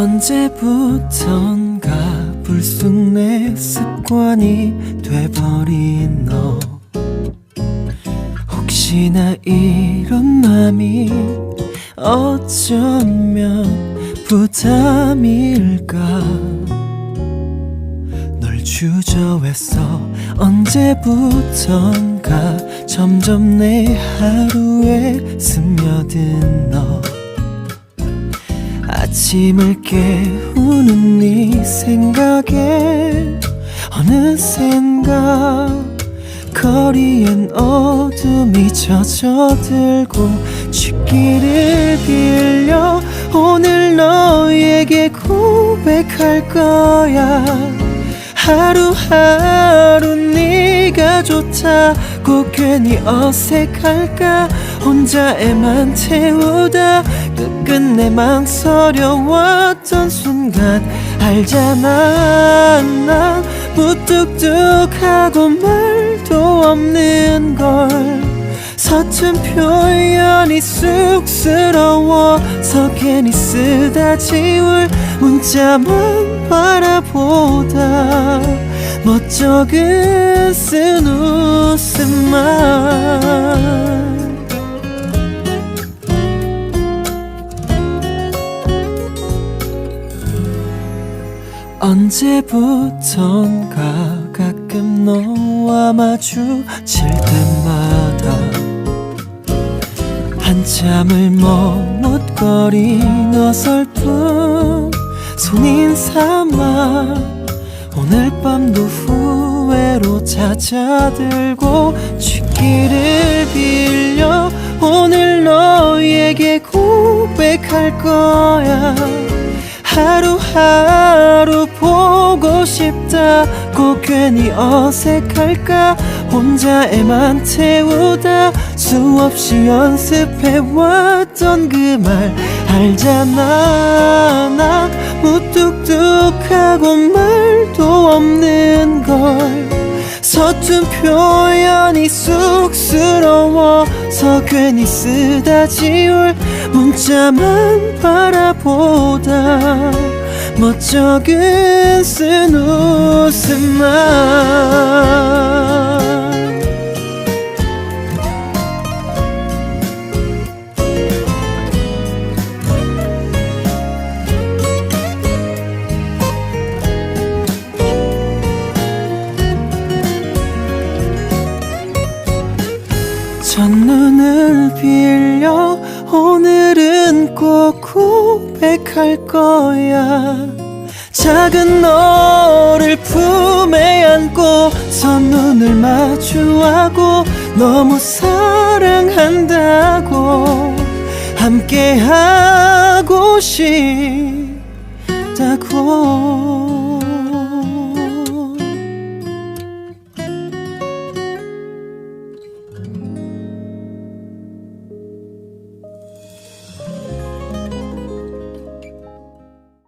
언제부턴가 불쑥 내 습관이 돼버린 너. 혹시나 이런 맘이 어쩌면 부담일까? 널 주저했어 언제부턴가 점점 내 하루에 스며든 너 아침을 깨우는 네 생각에 어느샌가 거리엔 어둠이 젖어들고 쥐기를 빌려 오늘 너에게 고백할 거야. 하루하루 네가 좋다 고 괜히 어색할까? 혼자에만 태우다 끝끝내 망설여왔던 순간 알잖아 난 무뚝뚝하고 말도 없는 걸. 서툰 표현이 쑥스러워서 괜히 쓰다 지울 문자만 바라보다 멋쩍은 쓴 웃음만. 언제부턴가 가끔 너와 마주칠 때마다 한참을 머뭇거린 어설픈 손인 삼아 오늘 밤도 후회로 찾아들고 쥐기를 빌려 오늘 너에게 고백할 거야. 하루하루 보고 싶다고 괜히 어색할까? 혼자에만 태우다 수없이 연습해왔던 그 말 알잖아. 나 무뚝뚝하고 말도 없는 걸 서툰 표현이 쑥스러워서 괜히 쓰다 지울 문자만 바라보다 멋쩍은 쓴 웃음만 첫눈을 빌려 오늘은 꼭 고백할 거야. 작은 너를 품에 안고 첫눈을 마주하고 너무 사랑한다고 함께 하고 싶다고